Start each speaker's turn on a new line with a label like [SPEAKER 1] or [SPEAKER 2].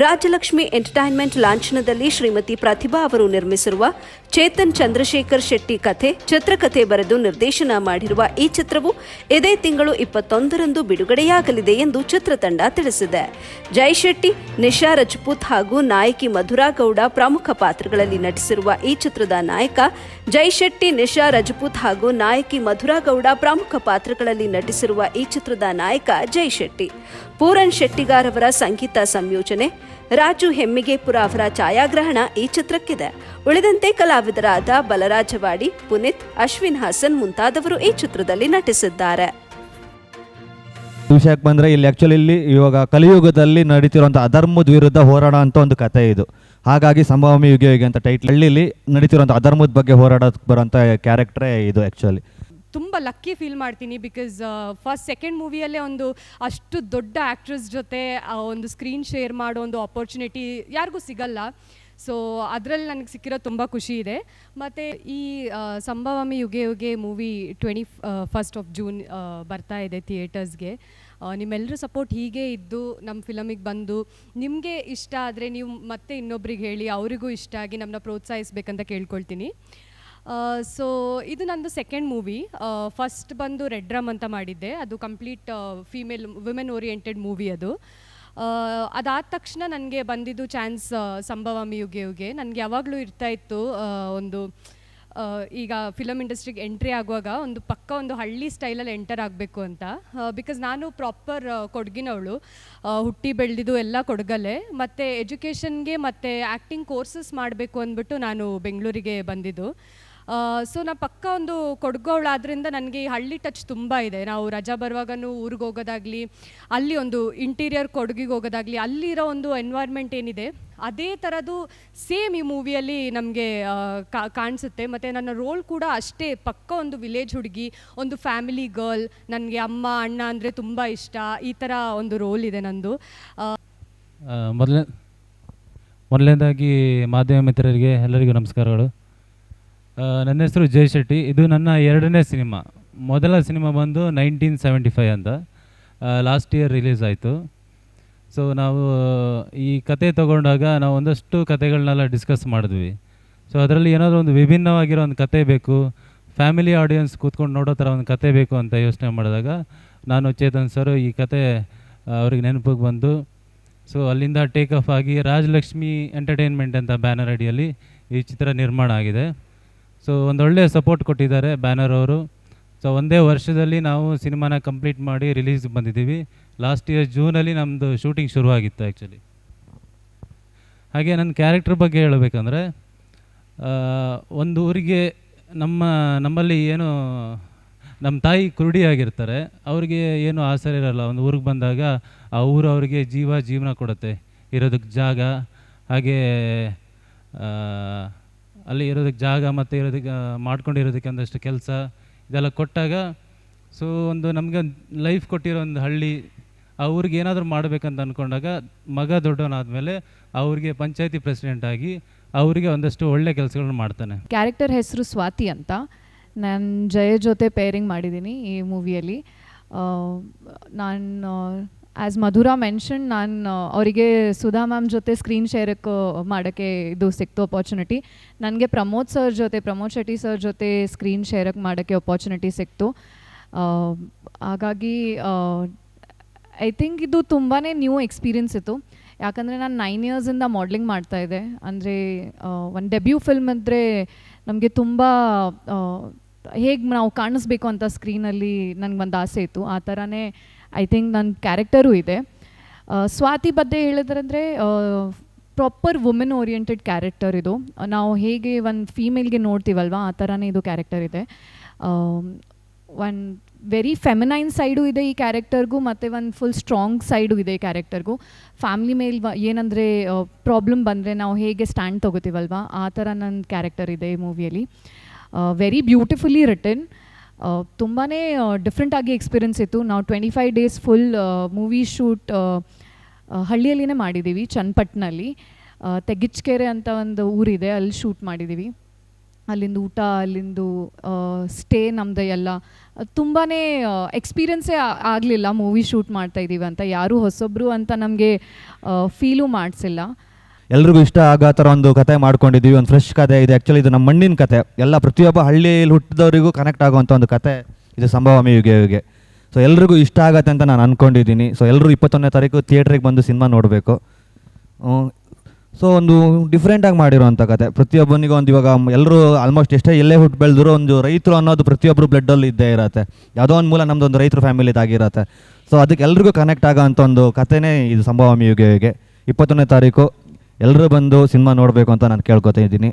[SPEAKER 1] Rajalakshmi entertainment ಲಾಂಛನದಲ್ಲಿ ಶ್ರೀಮತಿ ಪ್ರತಿಭಾ ಅವರು ನಿರ್ಮಿಸಿರುವ ಚೇತನ್ ಚಂದ್ರಶೇಖರ್ ಶೆಟ್ಟಿ ಕಥೆ ಚಿತ್ರಕಥೆ ಬರೆದು ನಿರ್ದೇಶನ ಮಾಡಿರುವ ಈ ಚಿತ್ರವು ಇದೇ ತಿಂಗಳು ಇಪ್ಪತ್ತೊಂದರಂದು ಬಿಡುಗಡೆಯಾಗಲಿದೆ ಎಂದು ಚಿತ್ರತಂಡ ತಿಳಿಸಿದೆ. ಜೈ ಶೆಟ್ಟಿ, ನಿಶಾ ರಜಪೂತ್ ಹಾಗೂ ನಾಯಕಿ ಮಧುರಾ ಗೌಡ ಪ್ರಮುಖ ಪಾತ್ರಗಳಲ್ಲಿ ನಟಿಸಿರುವ ಈ ಚಿತ್ರದ ನಾಯಕ ಜೈ ಶೆಟ್ಟಿ, ನಿಶಾ ರಜಪೂತ್ ಹಾಗೂ ನಾಯಕಿ ಮಧುರಾ ಗೌಡ ಪ್ರಮುಖ ಪಾತ್ರಗಳಲ್ಲಿ ನಟಿಸಿರುವ ಈ ಚಿತ್ರದ ನಾಯಕ ಜೈ ಶೆಟ್ಟಿ. ಪೂರನ್ ಶೆಟ್ಟಿಗಾರ್ ಸಂಗೀತ ಸಂಯೋಜನೆ ರಾಜು ಹೆಮ್ಮಿಗೆಪುರ ಅವರ ಛಾಯಾಗ್ರಹಣ ಈ ಚಿತ್ರಕ್ಕಿದೆ. ಉಳಿದಂತೆ ಕಲಾವಿದರಾದ ಬಲರಾಜವಾಡಿ, ಪುನೀತ್, ಅಶ್ವಿನ್ ಹಾಸನ್ ಮುಂತಾದವರು ಈ ಚಿತ್ರದಲ್ಲಿ ನಟಿಸಿದ್ದಾರೆ.
[SPEAKER 2] ವಿಷಯಕ್ಕೆ ಬಂದರೆ ಇಲ್ಲಿ ಆ್ಯಕ್ಚುಲಿ ಇಲ್ಲಿ ಇವಾಗ ಕಲಿಯುಗದಲ್ಲಿ ನಡೀತಿರುವಂಥ ಅಧರ್ಮದ ವಿರುದ್ಧ ಹೋರಾಡ ಅಂತ ಒಂದು ಕತೆ ಇದು. ಹಾಗಾಗಿ ಸಂಭಾವಮಿ ಯುಗ ಯುಗ ಅಂತ ಟೈಟ್ಲ್ ಹಳ್ಳಿಲಿ ನಡೀತಿರುವಂಥ ಅಧರ್ಮದ ಬಗ್ಗೆ ಹೋರಾಡೋಕ್ಕೆ ಬರೋಂಥ ಕ್ಯಾರೆಕ್ಟ್ರೇ ಇದು ಆ್ಯಕ್ಚುಲಿ
[SPEAKER 3] ತುಂಬ ಲಕ್ಕಿ ಫೀಲ್ ಮಾಡ್ತೀನಿ ಬಿಕಾಸ್ ಫಸ್ಟ್ ಸೆಕೆಂಡ್ ಮೂವಿಯಲ್ಲೇ ಒಂದು ಅಷ್ಟು ದೊಡ್ಡ ಆ್ಯಕ್ಟ್ರೆಸ್ ಜೊತೆ ಒಂದು ಸ್ಕ್ರೀನ್ ಶೇರ್ ಮಾಡೋ ಒಂದು ಆಪರ್ಚುನಿಟಿ ಯಾರಿಗೂ ಸಿಗಲ್ಲ. ಸೊ ಅದರಲ್ಲಿ ನನಗೆ ಸಿಕ್ಕಿರೋ ತುಂಬ ಖುಷಿ ಇದೆ. ಮತ್ತು ಈ ಸಂಭವಮಿ ಯುಗೆ ಯುಗೆ movie twenty first of June ಬರ್ತಾ ಇದೆ ಥಿಯೇಟರ್ಸ್ಗೆ ನಿಮ್ಮೆಲ್ಲರ ಸಪೋರ್ಟ್ ಹೀಗೆ ಇದ್ದು ನಮ್ಮ ಫಿಲಮಿಗೆ ಬಂದು ನಿಮಗೆ ಇಷ್ಟ ಆದರೆ ನೀವು ಮತ್ತೆ ಇನ್ನೊಬ್ರಿಗೆ ಹೇಳಿ, ಅವರಿಗೂ ಇಷ್ಟ ಆಗಿ ನಮ್ಮನ್ನ ಪ್ರೋತ್ಸಾಹಿಸ್ಬೇಕಂತ ಕೇಳ್ಕೊಳ್ತೀನಿ. ಸೊ ಇದು ನಂದು ಸೆಕೆಂಡ್ ಮೂವಿ ಫಸ್ಟ್ ಬಂದು ರೆಡ್ ಡ್ರಮ್ ಅಂತ ಮಾಡಿದ್ದೆ. ಅದು complete female women oriented movie ಅದು. ಅದಾದ ತಕ್ಷಣ ನನಗೆ ಬಂದಿದ್ದು ಚಾನ್ಸ್ ಸಂಭವಮಿ ಯುಗೆ ಯುಗೆ ನನಗೆ ಯಾವಾಗಲೂ ಇರ್ತಾ ಇತ್ತು ಒಂದು ಈಗ ಫಿಲಮ್ ಇಂಡಸ್ಟ್ರಿಗೆ ಎಂಟ್ರಿ ಆಗುವಾಗ ಒಂದು ಪಕ್ಕ ಒಂದು ಹಳ್ಳಿ ಸ್ಟೈಲಲ್ಲಿ ಎಂಟರ್ ಆಗಬೇಕು ಅಂತ. ಬಿಕಾಸ್ ನಾನು ಪ್ರಾಪರ್ ಕೊಡಗಿನವಳು. ಹುಟ್ಟಿ ಬೆಳೆದಿದ್ದು ಎಲ್ಲ ಕೊಡಗಲ್ಲೇ ಮತ್ತು ಎಜುಕೇಷನ್ಗೆ ಮತ್ತು ಆ್ಯಕ್ಟಿಂಗ್ ಕೋರ್ಸಸ್ ಮಾಡಬೇಕು ಅಂದ್ಬಿಟ್ಟು ನಾನು ಬೆಂಗಳೂರಿಗೆ ಬಂದಿದ್ದು. ಸೊ ನಾ ಪಕ್ಕ ಒಂದು ಕೊಡ್ಗೋಳಾದ್ರಿಂದ ನನಗೆ ಈ ಹಳ್ಳಿ ಟಚ್ ತುಂಬ ಇದೆ. ನಾವು ರಜಾ ಬರುವಾಗನೂ ಊರಿಗೆ ಹೋಗೋದಾಗಲಿ, ಅಲ್ಲಿ ಒಂದು ಇಂಟೀರಿಯರ್ ಕೊಡಗಿಗೆ ಹೋಗೋದಾಗಲಿ, ಅಲ್ಲಿರೋ ಒಂದು ಎನ್ವೈರ್ಮೆಂಟ್ ಏನಿದೆ, ಅದೇ ಥರದ್ದು ಸೇಮ್ ಈ ಮೂವಿಯಲ್ಲಿ ನಮಗೆ ಕಾಣಿಸುತ್ತೆ. ಮತ್ತು ನನ್ನ ರೋಲ್ ಕೂಡ ಅಷ್ಟೇ, ಪಕ್ಕ ಒಂದು ವಿಲೇಜ್ ಹುಡುಗಿ, ಒಂದು ಫ್ಯಾಮಿಲಿ ಗರ್ಲ್ ನನಗೆ ಅಮ್ಮ, ಅಣ್ಣ ಅಂದರೆ ತುಂಬ ಇಷ್ಟ. ಈ ಥರ ಒಂದು ರೋಲ್ ಇದೆ ನಂದು.
[SPEAKER 4] ಮೊದಲನೇ ಮೊದಲನೇದಾಗಿ ಮಾಧ್ಯಮ ಮಿತ್ರರಿಗೆ ಎಲ್ಲರಿಗೂ ನಮಸ್ಕಾರಗಳು. ನನ್ನ ಹೆಸರು ಜೈ ಶೆಟ್ಟಿ. ಇದು ನನ್ನ ಎರಡನೇ ಸಿನಿಮಾ. ಮೊದಲ ಸಿನಿಮಾ ಬಂದು ನೈನ್ಟೀನ್ ಸೆವೆಂಟಿ ಫೈವ್ ಅಂತ ಲಾಸ್ಟ್ ಇಯರ್ ರಿಲೀಸ್ ಆಯಿತು. ಸೊ ನಾವು, ಈ ಕತೆ ತಗೊಂಡಾಗ ನಾವು ಒಂದಷ್ಟು ಕತೆಗಳನ್ನೆಲ್ಲ ಡಿಸ್ಕಸ್ ಮಾಡಿದ್ವಿ. ಸೊ ಅದರಲ್ಲಿ ಏನಾದರೂ ಒಂದು ವಿಭಿನ್ನವಾಗಿರೋ ಒಂದು ಕತೆ ಬೇಕು ಫ್ಯಾಮಿಲಿ ಆಡಿಯನ್ಸ್ ಕೂತ್ಕೊಂಡು ನೋಡೋ ಥರ ಒಂದು ಕತೆ ಬೇಕು ಅಂತ ಯೋಚನೆ ಮಾಡಿದಾಗ, ನಾನು ಚೇತನ್ ಸರ್ ಈ ಕತೆ ಅವ್ರಿಗೆ ನೆನಪಿಗೆ ಬಂದು ಸೊ ಅಲ್ಲಿಂದ ಟೇಕ್ ಆಫ್ ಆಗಿ ರಾಜಲಕ್ಷ್ಮಿ ಎಂಟರ್ಟೈನ್ಮೆಂಟ್ ಅಂತ ಬ್ಯಾನರ್ ಅಡಿಯಲ್ಲಿ ಈ ಚಿತ್ರ ನಿರ್ಮಾಣ ಆಗಿದೆ. ಸೊ ಒಂದೊಳ್ಳೆ ಸಪೋರ್ಟ್ ಕೊಟ್ಟಿದ್ದಾರೆ ಬ್ಯಾನರ್ ಅವರು. ಸೊ ಒಂದೇ ವರ್ಷದಲ್ಲಿ ನಾವು ಸಿನಿಮಾನ ಕಂಪ್ಲೀಟ್ ಮಾಡಿ ರಿಲೀಸ್ ಬಂದಿದ್ದೀವಿ. ಲಾಸ್ಟ್ ಇಯರ್ ಜೂನಲ್ಲಿ ನಮ್ಮದು ಶೂಟಿಂಗ್ ಶುರುವಾಗಿತ್ತು ಆ್ಯಕ್ಚುಲಿ ಹಾಗೆ ನನ್ನ ಕ್ಯಾರೆಕ್ಟರ್ ಬಗ್ಗೆ ಹೇಳಬೇಕಂದ್ರೆ ಒಂದು ಊರಿಗೆ ನಮ್ಮ, ನಮ್ಮಲ್ಲಿ ಏನು, ನಮ್ಮ ತಾಯಿ ಕುರುಡಿಯಾಗಿರ್ತಾರೆ ಅವ್ರಿಗೆ ಏನು ಆಸರೆ ಇರಲ್ಲ. ಒಂದು ಊರಿಗೆ ಬಂದಾಗ ಆ ಊರು ಅವರಿಗೆ ಜೀವ ಜೀವನ ಕೊಡುತ್ತೆ. ಇರೋದಕ್ಕೆ ಜಾಗ, ಹಾಗೆ ಅಲ್ಲಿ ಇರೋದಕ್ಕೆ ಜಾಗ ಮತ್ತು ಇರೋದಕ್ಕೆ ಮಾಡ್ಕೊಂಡಿರೋದಕ್ಕೆ ಒಂದಷ್ಟು ಕೆಲಸ. ಇದೆಲ್ಲ ಕೊಟ್ಟಾಗ ಸೊ ಒಂದು ನಮಗೆ ಲೈಫ್ ಕೊಟ್ಟಿರೋ ಒಂದು ಹಳ್ಳಿ, ಅವ್ರಿಗೆ ಏನಾದರೂ ಮಾಡಬೇಕಂತ ಅಂದ್ಕೊಂಡಾಗ ಮಗ ದೊಡ್ಡವನಾದಮೇಲೆ ಅವ್ರಿಗೆ ಪಂಚಾಯತಿ ಪ್ರೆಸಿಡೆಂಟ್ ಆಗಿ ಅವರಿಗೆ ಒಂದಷ್ಟು ಒಳ್ಳೆ ಕೆಲಸಗಳನ್ನ ಮಾಡ್ತಾನೆ.
[SPEAKER 5] ಕ್ಯಾರೆಕ್ಟರ್ ಹೆಸರು ಸ್ವಾತಿ ಅಂತ. ನಾನು ಜಯ ಜೊತೆ ಪೇರಿಂಗ್ ಮಾಡಿದ್ದೀನಿ ಈ ಮೂವಿಯಲ್ಲಿ ನಾನು ಆ್ಯಸ್ ಮಧುರಾ ಮೆನ್ಷನ್ ನಾನು ಅವರಿಗೆ ಸುಧಾ ಮ್ಯಾಮ್ ಜೊತೆ ಸ್ಕ್ರೀನ್ ಶೇರಕ್ಕೆ ಮಾಡೋಕ್ಕೆ ಇದು ಸಿಕ್ತು ಅಪಾರ್ಚುನಿಟಿ ನನಗೆ ಪ್ರಮೋದ್ ಸರ್ ಜೊತೆ, ಪ್ರಮೋದ್ ಶೆಟ್ಟಿ ಸರ್ ಜೊತೆ ಸ್ಕ್ರೀನ್ ಶೇರಕ್ಕೆ ಮಾಡೋಕ್ಕೆ ಅಪಾರ್ಚುನಿಟಿ ಸಿಕ್ತು. ಹಾಗಾಗಿ ಐ ಥಿಂಕ್ ಇದು ತುಂಬಾ ನ್ಯೂ ಎಕ್ಸ್ಪೀರಿಯನ್ಸ್ ಇತ್ತು. ಯಾಕಂದರೆ ನಾನು ನೈನ್ ಇಯರ್ಸಿಂದ ಮಾಡ್ಲಿಂಗ್ ಮಾಡ್ತಾ ಇದ್ದೆ. ಅಂದರೆ ಒಂದು ಡೆಬ್ಯೂ ಫಿಲ್ಮ್ ಅಂದರೆ ನಮಗೆ ತುಂಬ ಹೇಗೆ ನಾವು ಕಾಣಿಸ್ಬೇಕು ಅಂತ ಸ್ಕ್ರೀನಲ್ಲಿ ಒಂದು ಆಸೆ ಇತ್ತು. ಆ ಥರನೇ ಐ ಥಿಂಕ್ ನನ್ನ ಕ್ಯಾರೆಕ್ಟರು ಇದೆ. ಸ್ವಾತಿ ಬಗ್ಗೆ ಹೇಳಿದ್ರಂದರೆ ಪ್ರಾಪರ್ ವುಮೆನ್ ಓರಿಯೆಂಟೆಡ್ ಕ್ಯಾರೆಕ್ಟರ್ ಇದು. ನಾವು ಹೇಗೆ ಒಂದು ಫೀಮೇಲ್ಗೆ ನೋಡ್ತೀವಲ್ವ, ಆ ಥರನೇ ಇದು ಕ್ಯಾರೆಕ್ಟರ್ ಇದೆ. ಒಂದು ವೆರಿ ಫೆಮಿನೈನ್ ಸೈಡು ಇದೆ ಈ ಕ್ಯಾರೆಕ್ಟರ್ಗೂ ಮತ್ತು ಒಂದು ಫುಲ್ ಸ್ಟ್ರಾಂಗ್ ಸೈಡು ಇದೆ ಈ ಕ್ಯಾರೆಕ್ಟರ್ಗೂ ಫ್ಯಾಮ್ಲಿ ಮೇಲೆ ಏನಂದರೆ ಪ್ರಾಬ್ಲಮ್ ಬಂದರೆ ನಾವು ಹೇಗೆ ಸ್ಟ್ಯಾಂಡ್ ತೊಗೋತೀವಲ್ವ, ಆ ಥರ ನನ್ನ ಕ್ಯಾರೆಕ್ಟರ್ ಇದೆ ಈ ಮೂವಿಯಲ್ಲಿ ವೆರಿ ಬ್ಯೂಟಿಫುಲಿ ರಿಟನ್ ತುಂಬಾ ಡಿಫ್ರೆಂಟಾಗಿ ಎಕ್ಸ್ಪೀರಿಯನ್ಸ್ ಇತ್ತು. ನಾವು twenty five days full movie shoot ಹಳ್ಳಿಯಲ್ಲಿನೇ ಮಾಡಿದ್ದೀವಿ ಚನ್ನಪಟ್ಟಣಲ್ಲಿ ತೆಗಿಚ್ಕೆರೆ ಅಂತ ಒಂದು ಊರಿದೆ, ಅಲ್ಲಿ ಶೂಟ್ ಮಾಡಿದ್ದೀವಿ ಅಲ್ಲಿಂದ ಊಟ, ಅಲ್ಲಿಂದು ಸ್ಟೇ ನಮ್ಮದು ಎಲ್ಲ. ತುಂಬಾ ಎಕ್ಸ್ಪೀರಿಯೆನ್ಸೇ ಆಗಲಿಲ್ಲ ಮೂವಿ ಶೂಟ್ ಮಾಡ್ತಾ ಇದ್ದೀವಿ ಅಂತ. ಯಾರೂ ಹೊಸೊಬ್ಬರು ಅಂತ ನಮಗೆ ಫೀಲು ಮಾಡಿಸಿಲ್ಲ.
[SPEAKER 2] ಎಲ್ರಿಗೂ ಇಷ್ಟ ಆಗೋ ಥರ ಒಂದು ಕತೆ ಮಾಡ್ಕೊಂಡಿದ್ದೀವಿ. ಒಂದು ಫ್ರೆಶ್ ಕತೆ ಇದೆ. ಆ್ಯಕ್ಚುಲಿ ಇದು ನಮ್ಮ ಮಣ್ಣಿನ ಕತೆ. ಎಲ್ಲ ಪ್ರತಿಯೊಬ್ಬ ಹಳ್ಳಿಯಲ್ಲಿ ಹುಟ್ಟಿದವರಿಗೂ ಕನೆಕ್ಟ್ ಆಗುವಂಥ ಒಂದು ಕತೆ. ಇದು ಸಂಭವಮಿ ಯುಗೆ ಯುಗೆ ಸೊ ಎಲ್ರಿಗೂ ಇಷ್ಟ ಆಗತ್ತೆ ಅಂತ ನಾನು ಅಂದ್ಕೊಂಡಿದ್ದೀನಿ ಸೊ ಎಲ್ಲರೂ ಇಪ್ಪತ್ತೊಂದನೇ ತಾರೀಕು ಥಿಯೇಟ್ರಿಗೆ ಬಂದು ಸಿನಿಮಾ ನೋಡಬೇಕು. ಸೊ ಒಂದು ಡಿಫ್ರೆಂಟಾಗಿ ಮಾಡಿರೋವಂಥ ಕತೆ. ಪ್ರತಿಯೊಬ್ಬನಿಗೂ ಒಂದು ಇವಾಗ ಎಲ್ಲರೂ ಆಲ್ಮೋಸ್ಟ್ ಎಷ್ಟೇ ಎಲ್ಲೇ ಹುಟ್ಟು ಬೆಳೆದ್ರು ಒಂದು ರೈತರು ಅನ್ನೋದು ಪ್ರತಿಯೊಬ್ಬರು ಬ್ಲಡ್ಡಲ್ಲಿ ಇದ್ದೇ ಇರುತ್ತೆ. ಯಾವುದೋ ಒಂದು ಮೂಲ ನಮ್ಮದೊಂದು ರೈತರು ಫ್ಯಾಮಿಲಿದಾಗಿರುತ್ತೆ ಸೊ ಅದಕ್ಕೆ ಎಲ್ರಿಗೂ ಕನೆಕ್ಟ್ ಆಗೋ ಅಂಥ ಒಂದು ಕಥೆನೇ ಇದು ಸಂಭವಮಿ ಯುಗೆ ಯುಗೆ ಇಪ್ಪತ್ತೊಂದನೇ ತಾರೀಕು ಎಲ್ಲರೂ ಬಂದು ಸಿನಿಮಾ ನೋಡಬೇಕು ಅಂತ ನಾನು ಕೇಳ್ಕೊತಾ ಇದ್ದೀನಿ.